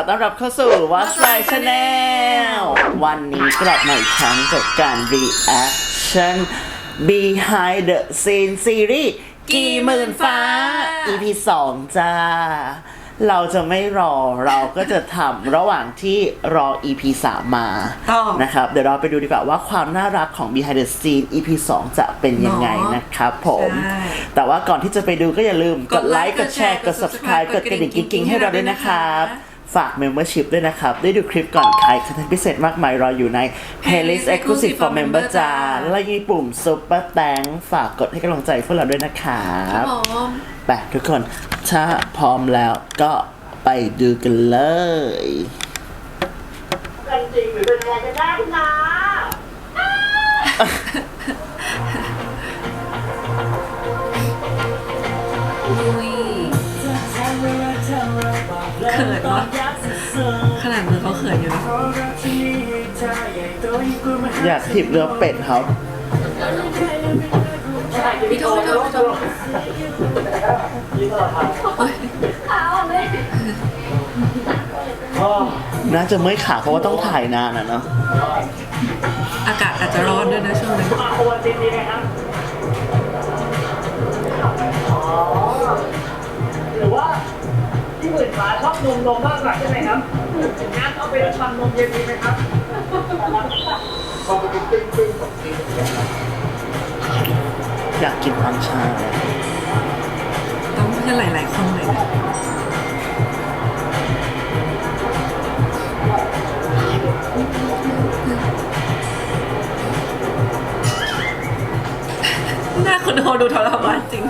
อต้อนรับเข้าสู่ Watch My Channel วันนี้กลับมาอีกครั้งกับการ reaction behind the scene series กี่หมื่นฟ้า EP 2 จ้า เราจะไม่รอเราก็จะทำระหว่างที่รอ EP 3 มาต้องนะครับ เดี๋ยวเราไปดูดีกว่าว่าความน่ารักของ behind the scene EP 2 จะเป็นยังไงเนาะนะครับผม ใช่ แต่ว่าก่อนที่จะไปดูก็อย่าลืมกดไลค์กกดดแชแชร์ร์กกดด subscribe กดกระดิ่งกดกระดิ่งกิ๊งๆให้เราด้วยนะครับ ให้เราด้วยนะคะฝาก membership ด้วยนะครับ ได้ดูคลิปก่อนใครคอนเทนต์พิเศษมากมายรออยู่ใน playlist exclusive for member จ้าและยังมีปุ่ม super thank ฝากกดให้กำลังใจพวกเราด้วยนะครับผมไปทุกคนถ้าพร้อมแล้วก็ไปดูกันเลยกันจริงหรือเป็นอะไรกันแน่คุณนาอุ้ย เขินวะขนาดมือเขาเขินอยู่นะอยากถิบเรือเป็ดครับพี่โทษพี่โทษพี่โทษเฮ้ยน่าจะเมื่อยขาเพราะว่าต้องถ่ายนานอะเนาะอากาศอาจจะร้อนด้วยนะช่วงนี้ นฟ้าชอบนมนมมากกว่าใช่ไหมครับงั้นเอาไปทำนมเย็นดีไหมครับอยากกินอัญชาเลยต้องเพื่อนหลาย ๆ คนเลยนะหน้าคุณโฮดูทรมานจริง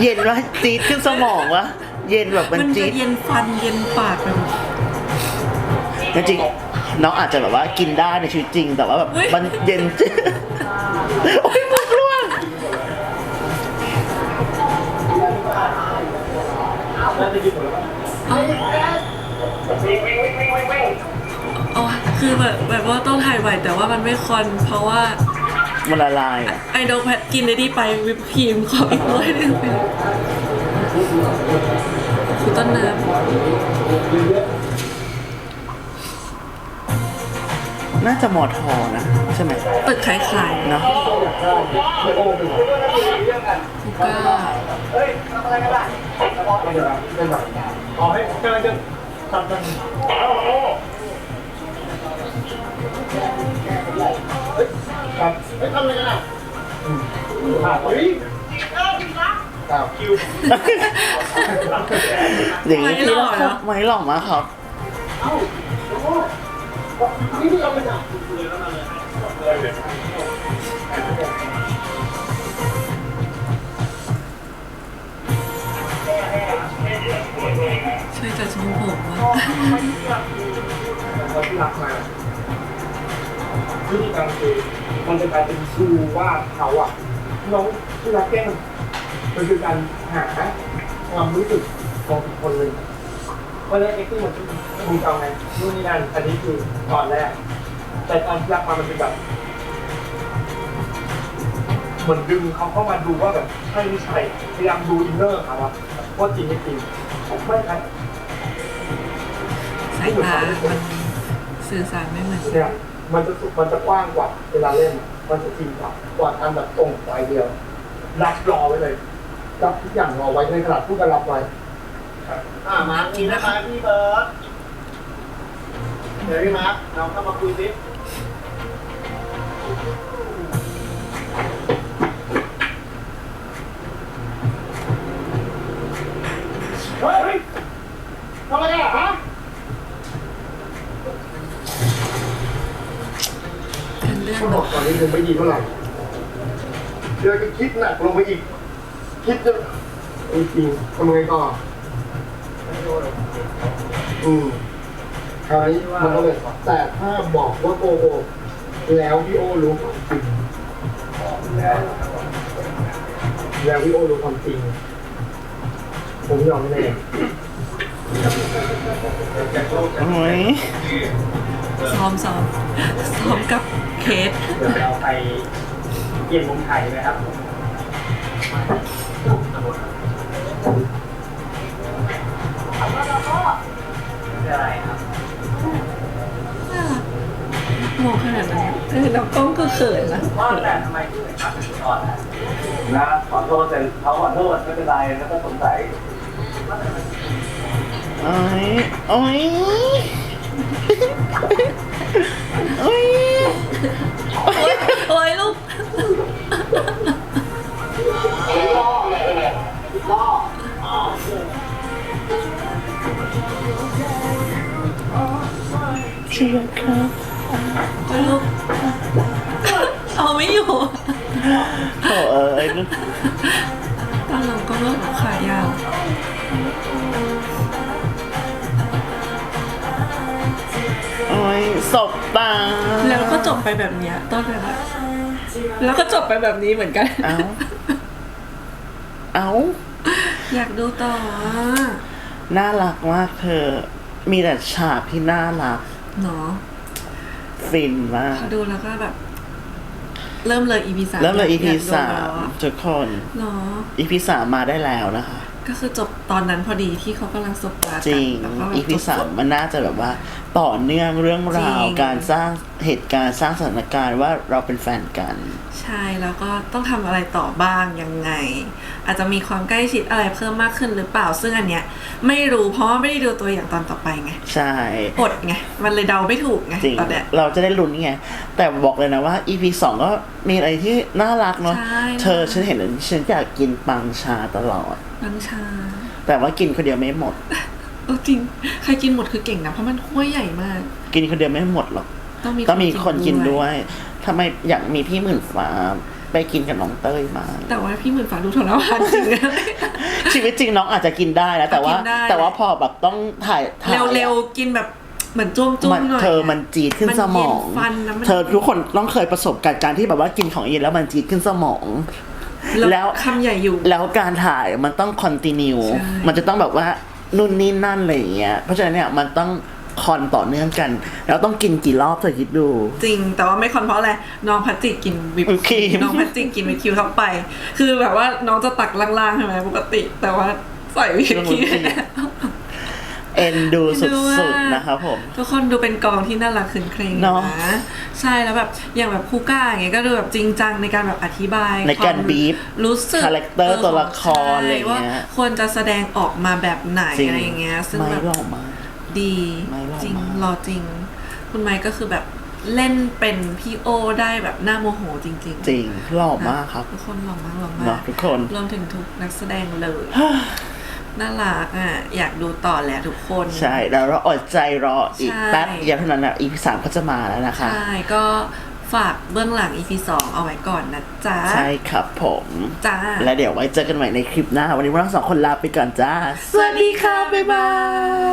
เย็นวะจี๊ดขึ้นสมองวะ เย็นแบบมันมันจะจี๊ดเย็นฟันเย็นปากไปหมด จริงๆน้องอาจจะแบบว่ากินได้ในชีวิตจริง แต่ว่าแบบเฮ้ย มันเย็นจี๊ดโอ้ยมุกร่วงเอาเอาคือแบบแบบว่าต้องถ่ายไหวแต่ว่ามันไม่คอน เพราะว่ามันละลายอะไอโดแพทกินได้ดีไปวิปครีมขออีกร้อยหนึงไป คือต้นน้น่าจะมอทอนะ ใช่ไหมำตึกขายขายเนาะฟูก้าเฮ้ยทำอะไรกันล่ะอ๋อให้กำลังจะทำกันโอ้โหครับเฮ้ยทำอะไรกันอะเฮ้ยเอ้า พี่รักคิวอย่างนี้พี่ว่าครับไม่หลอกมากครับเอ้าโอ้โหนี่พี่เอาไปไหนช่วยจัดทรงผมวะคนที่รักมาวิธีการคือมันจะกลายเป็นชูว่าเขาอะน้องที่รักแกล้ง มันคือการหาความรู้สึกของอีกคนหนึ่งเพราะฉะนั้นเอ็กซ์ที่มันมึงเอาไงนู่นนี่นั่นอันนี้คือตอนแรก แต่ตอนที่รักมามันเป็นแบบเหมือนดึงเขาเข้ามาดูว่าแบบใช่ไม่ใช่พยายามดูอินเนอร์เขาอะว่าจริงไม่จริงไม่ครับสายตามันสื่อสารไม่เหมือนกันเนี่ยมันจะสุมันจะกว้างกว่าเวลาเล่น มันจะจริงกว่ากว่าการแบบตรงไปเดียวรับรอไว้เลย รับทุกอย่างรอไว้ในขนาดพูดกันรับไว้อ่ามาร์คนี่นะคะพี่เบิร์ดเดี๋ยวพี่มาร์คเราเข้ามาคุยสิเฮ้ยเฮ้ยทำอะไรกันอะฮะการเลื่อนเขาแบบอบกตอนนี้ยังไม่ดีเท่าไหร่เดี๋ยวก็คิดหนักลงไปอีก คิดจะจริงๆทำไงต่ออืมคราวนี้มันก็เลยแต่ถ้าบอกว่าโกหกแล้วพี่โอรู้ความจริงแล้วพี่โอรู้ความจริง ผมยอมแน่โอ้ยซ้อมซ้อมซ้อมกับเคสเดี๋ยวเราไปเยี่ยมมุมไทยนะครับเมองขนาดนั้นเออเรากล้องก็เขินนะว่าแต่ทำไมถึงนับถึงก่อนนะขอโทษแต่เขาขอโทษไม่เป็นไรแล้วก็สงสัยโอ้ยโอ้ยโอ้ยโอ้ยลูก ถ่เอ้ยตอนหลังก็เลิกขายาวโอ้ยศพตาแล้วก็จบไปแบบเนี้ยต้นแบบว่าแล้วก็จบไปแบบนี้เหมือนกัน เอ้าเอ้าอยากดูต่ออะน่ารักมากเธอ มีแต่ฉากที่น่ารัก เนาะฟินมากพอดูแล้วก็แบบ เริ่มเลย EP สามเริ่มเลย EP ยกดูสาแล้วมอะทุกคน เนาะ EP สามมาได้แล้วนะคะ ก็คือจบตอนนั้นพอดีที่เขากำลังสบตาจริงแล้วก็แบบ EP จบสามมันน่าจะแบบว่า ต่อเนื่องเรื่องราวจริงการสร้างเหตุการณ์สร้างสถานการณ์ว่าเราเป็นแฟนกัน ใช่แล้วก็ต้องทำอะไรต่อบ้างยังไง อาจจะมีความใกล้ชิดอะไรเพิ่มมากขึ้นหรือเปล่า ซึ่งอันเนี้ยไม่รู้เพราะว่าไม่ได้ดูตัวอย่างตอนต่อไปไง ใช่อดไง มันเลยเดาไม่ถูกไงจริงตอนเนี้ยเราจะได้ลุ้นไงแต่บอกเลยนะว่า EP สองก็มีอะไรที่น่ารักเนาะใช่เธอฉันเห็นแล้วฉันอยากกินปังชาตลอดน้ำชาแต่ว่ากินคนเดียวไม่หมดเออจริง ใครกินหมดคือเก่งนะเพราะมันถ้วยใหญ่มาก กินคนเดียวไม่หมดหรอกต้องมีต้องมีคนกินด้วยทำไมอยากมีพี่หมื่นฟ้าไปกินกับน้องเต้ยมา แต่ว่าพี่หมื่นฟ้าดูทรมานจริงนะชีวิตจริงน้องอาจจะกินได้นะแต่ว่ากินได้แต่ว่าพอแบบต้องถ่ายถ่ายเร็วๆกินแบบเหมือนจ้วงจุ้มันหน่อยเธอมันจีดขึ้นมันสมองเย็นฟันนะมันเธอทุกคนต้องเคยประสบการณ์การที่แบบว่ากินของเย็นแล้วมันจีดขึ้นสมอง แล้แล้ววคำใหญ่อยู่ แล้วการถ่ายมันต้องคอนติเนียใช่มันจะต้องแบบว่านู่นนี่นั่นอะไรอย่างเงี้ย เพราะฉะนั้นเนี่ยมันต้องคอนต่อเนื่องกันแล้วต้องกินกี่รอบเธอคิดดู จริง แต่ว่าไม่คอนเพราะอะไร น้องพัชจิกินวิปวิปครีมน้องพัชจิกินวิปครีมเข้าไป คือแบบว่าน้องจะตักล่างๆใช่ไหมปกติ แต่ว่าใส่วิปครีม เอ็นดูสดูุว่าดๆนะครับผม ทุกคนดูเป็นกองที่น่ารักขึ้นเครงเนอะนะใช่แล้วแบบอย่างแบบคูก้าอย่างเงี้ยก็ดูแบบจริงจังในการแบบอธิบายในการควมบีฟรู้สึก character ตัวละครอะไรอย่างเงี้ยว่าควรจะแสดงออกมาแบบไหนจริงอะไรอย่างเงี้ยซึ่งไม่แบบหล่อมากดีไม่หล่อจริงมากรอจริง คุณไมค์ก็คือแบบเล่นเป็นพี่โอได้แบบหน้าโมโหจริง ๆ จริงหล่อมากครับ ทุกคนหล่อมากหล่อเนาะมากทุกคนรวมถึงทุกนักแสดงเลย น่ารักอะ อยากดูต่อแหละทุกคน ใช่ แล้วเราอดใจรออีกใช่แป๊บเดียวเท่านั้นนะอีพีสามก็จะมาแล้วนะคะ ใช่ ก็ฝากเบื้องหลัง EP 2 เอาไว้ก่อนนะจ๊ะ ใช่ครับผม จ้า และเดี๋ยวไว้เจอกันใหม่ในคลิปหน้า วันนี้พวกเราสองคนลาไปก่อนจ้า สวัสดีค่ะ บ๊ายบาย